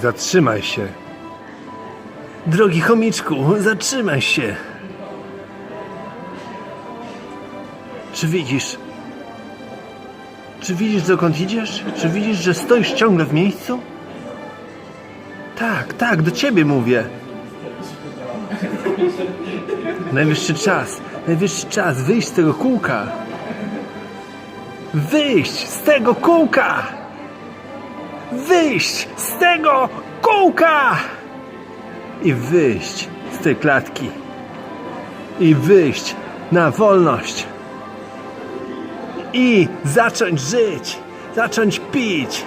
Zatrzymaj się. Drogi chomiczku, zatrzymaj się. Czy widzisz? Czy widzisz, dokąd idziesz? Czy widzisz, że stoisz ciągle w miejscu? Tak, tak, do ciebie mówię. Najwyższy czas, najwyższy czas wyjść z tego kółka. Wyjść z tego kółka! Wyjść z tego kółka! I wyjść z tej klatki. I wyjść na wolność. I zacząć żyć. Zacząć pić.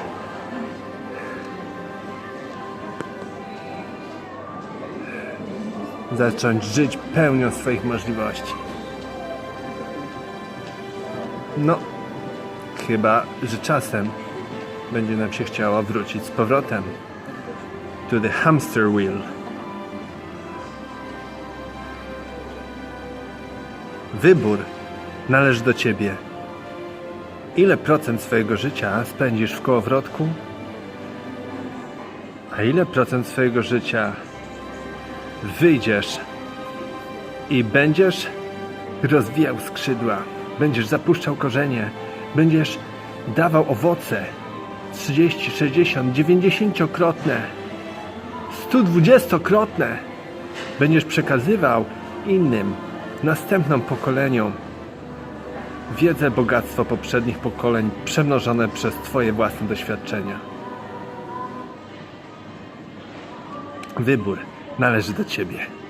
Zacząć żyć pełnią swoich możliwości. No, chyba, że czasem będzie nam się chciało wrócić z powrotem to the hamster wheel. Wybór należy do ciebie. Ile procent swojego życia spędzisz w kołowrotku? A ile procent swojego życia wyjdziesz i będziesz rozwijał skrzydła, będziesz zapuszczał korzenie, będziesz dawał owoce 30, 60, 90-krotne, 120-krotne. Będziesz przekazywał innym, następnym pokoleniom wiedzę, bogactwo poprzednich pokoleń przemnożone przez Twoje własne doświadczenia. Wybór należy do Ciebie.